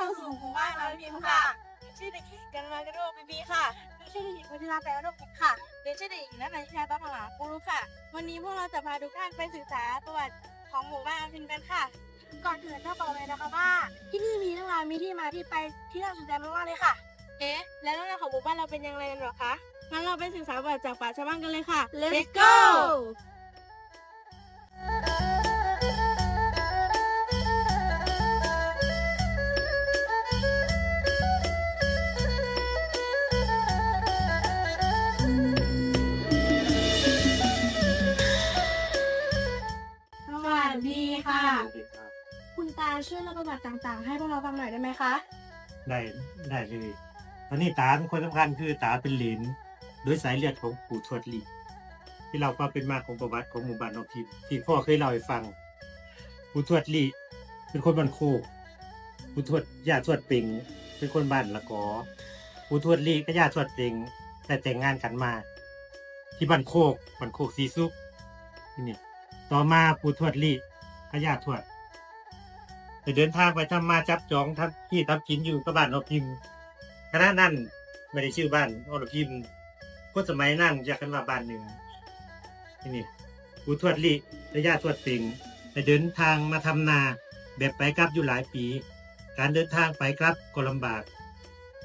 ข้าสู่หมู่บ้านมาบีค่ะ ชื่อเด็กกันมากระโรบีบีค่ะชื่อเด็กหญิงวัฒนาแปลว่าโรคค่ะเด็กชื่อเด็กหญิงนัทนาชิชาบ้ามหาปูรุค่ะ วันนี้พวกเราจะพาทุกท่านไปศึกษาประวัติของหมู่บ้านพินกันค่ะ ก่อนอื่นต้องบอกเลยนะคะว่า ที่นี่มีเรื่องราวมีที่มาที่ไปที่น่าสนใจมากๆเลยค่ะ เอ๊ะ แล้วเรื่องราวของหมู่บ้านเราเป็นยังไงกันหรอคะ งั้นเราไปศึกษาประวัติจากป่าชาวบ้านกันเลยค่ะ Let's go คุณตาช่วยเล่าประวัติต่างๆ ให้พวกเราฟังหน่อยได้ไหมคะ ได้ได้เลยตอนนี้ตาเป็นคนสำคัญคือตาเป็นเหลนโดยสายเลือดของปู่ทวดลีที่เราความเป็นมาของประวัติของหมู่บ้านนองพิมที่พ่อเคยเล่าให้ฟังปู่ทวดลีเป็นคนบ้านโคกปู่ทวดย่าทวดป่งเป็นคนบ้านละกอปู่ทวดลีกับย่าทวดป่งแต่แต่งงานกันมา ที่บ้านโคกบ้านโคกสีซุกนี่ต่อมาปู่ทวดลีกับย่าทวด จะเดินทางไปทำมาจับจองทำที่ทำกินอยู่กับบ้านอพิมคณะนั้นไม่ได้ชื่อบ้านอรพิมพ์คนสมัยนั้นจากกันว่าบ้านหนึ่งที่นี่กูทวดลิระยะทวดติงได้เดินทางมาทำนาแบบไปกลับอยู่หลายปี การเดินทางไปกลับก็ลำบาก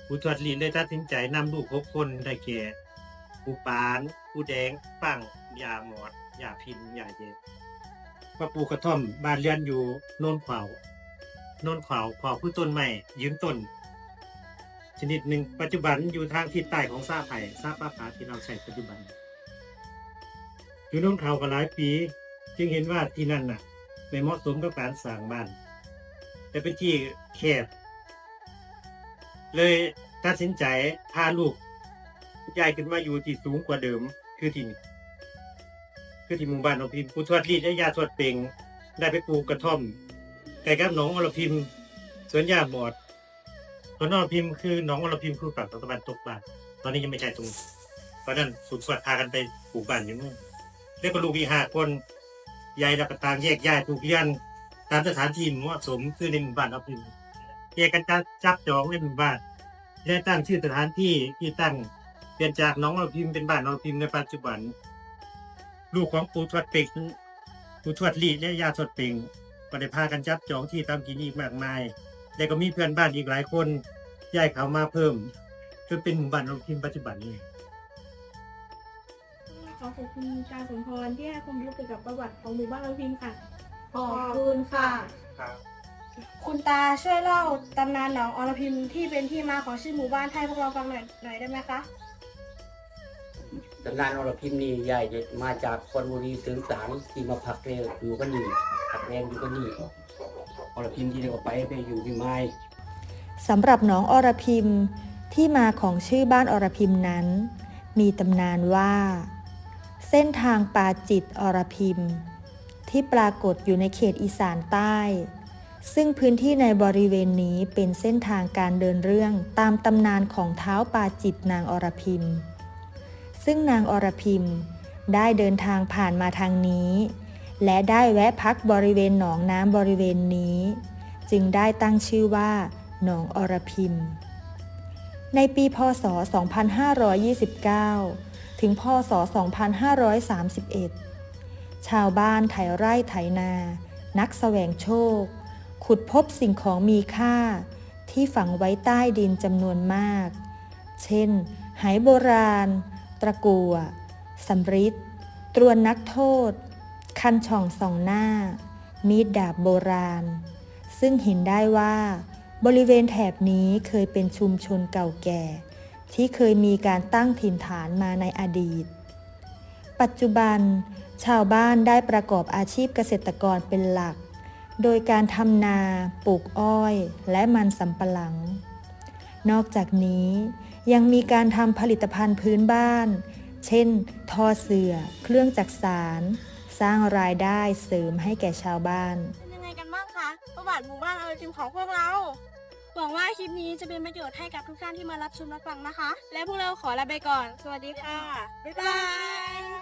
กูทวดลิเลยตัดสินใจนำลูกหกคนได้แก่ปูปานปูแดงปังยาหมอดยาพินยาเย็นมาปูกระท่อมบ้านเรือนอยู่โน่นขวา วโนนขวาวขวาวพืชต้นใหม่ยืนต้น ชนิดหนึ่งปัจจุบันอยู่ทางทิศใต้ของซาไผ่ซาป้าผาที่เราใช้ปัจจุบัน อยู่โนนขาวก็หลายปี จึงเห็นว่าที่นั่นน่ะไม่เหมาะสมกับการสร้างบ้าน แต่เป็นที่แคบ เลยตัดสินใจพาลูกย้ายขึ้นมาอยู่ที่สูงกว่าเดิมคือที่นี่คือที่หมู่บ้านของพิมพ์ผู้ทวดรีดและยาทวดเปงได้ไปปลูกกระท่อม ไก่กับหนองอรพิมสวนยาบอดสวนอรพิมคือหนองอรพิมคือฝั่งตะวันตกบ้านตอนนี้ยังไม่ใช่ตรงเพราะนั้นสุดสวัสดิ์พากันไปปลูกบ้านอยู่นู่นเรียกว่าลูกมีห้าคนยายรับประทานแยกย้ายถูกเรียนตามสถานที่เหมาะสมคือในหมู่บ้านอรพิมแยกกันจับจับจองในหมู่บ้านได้ตั้งชื่อสถานที่ที่ตั้งเปลี่ยนจากน้องอรพิมเป็นบ้านอรพิมในปัจจุบัน ลูกของปู่ทวดเป็กปู่ทวดลีและยาทวดเป็ง ก็ได้พากันจับจองที่ตามกินอีกมากมาย แต่ก็มีเพื่อนบ้านอีกหลายคนย้ายเขามาเพิ่มจนเป็นหมู่บ้านของพิมปัจจุบันนี้ขอขอบคุณการสมพรที่ให้ความรู้เกี่ยวกับประวัติของหมู่บ้านเราพิมพ์ค่ะ ขอบคุณค่ะคุณตาช่วยเล่าตำนานหนองอรพิมที่เป็นที่มาของชื่อหมู่บ้านให้พวกเราฟังหน่อยหน่อยได้ไหมคะตำนานอรพิมนี่ใหญ่จะมาจากคนบุรีถึงสางที่มาพักเรวอยู่กันนี่ พักแรมอยู่กันนี่อรพิมที่ได้ก็ไปไปอยู่ที่ไม้สำหรับหนองอรพิมที่มาของชื่อบ้านอรพิมนั้น มีตำนานว่า เส้นทางปาจิตอรพิมที่ปรากฏอยู่ในเขตอีสานใต้ ซึ่งพื้นที่ในบริเวณนี้เป็นเส้นทางการเดินเรื่องตามตำนานของเท้าปาจิตนางอรพิมซึ่งนางอรพิมได้เดินทางผ่านมาทางนี้ และได้แวะพักบริเวณหนองน้ำบริเวณนี้ จึงได้ตั้งชื่อว่า หนองอรพิม ในปีพศ 2529 ถึงพศ 2531 ชาวบ้านไถไร่ไถนา นักแสวงโชค ขุดพบสิ่งของมีค่า ที่ฝังไว้ใต้ดินจำนวนมาก เช่นไหโบราณ ตะกัวสำริดตรวนนักโทษ คันช่องสองหน้า มีดดาบโบราณ ซึ่งเห็นได้ว่า บริเวณแถบนี้เคยเป็นชุมชนเก่าแก่ ที่เคยมีการตั้งถิ่นฐานมาในอดีต ปัจจุบัน ชาวบ้านได้ประกอบอาชีพเกษตรกรเป็นหลัก โดยการทำนา ปลูกอ้อย และมันสำปะหลัง นอกจากนี้ยังมีการทำผลิตภัณฑ์พื้นบ้าน เช่น ทอเสื่อ เครื่องจักสาร สร้างรายได้เสริมให้แก่ชาวบ้าน เป็นยังไงกันบ้างคะ ประวัติหมู่บ้านอรจิมของพวกเรา หวังว่าคลิปนี้จะเป็นประโยชน์ให้กับทุกท่านที่มารับชมรับฟังนะคะ และพวกเราขอลาไปก่อน สวัสดีค่ะ บ๊ายบาย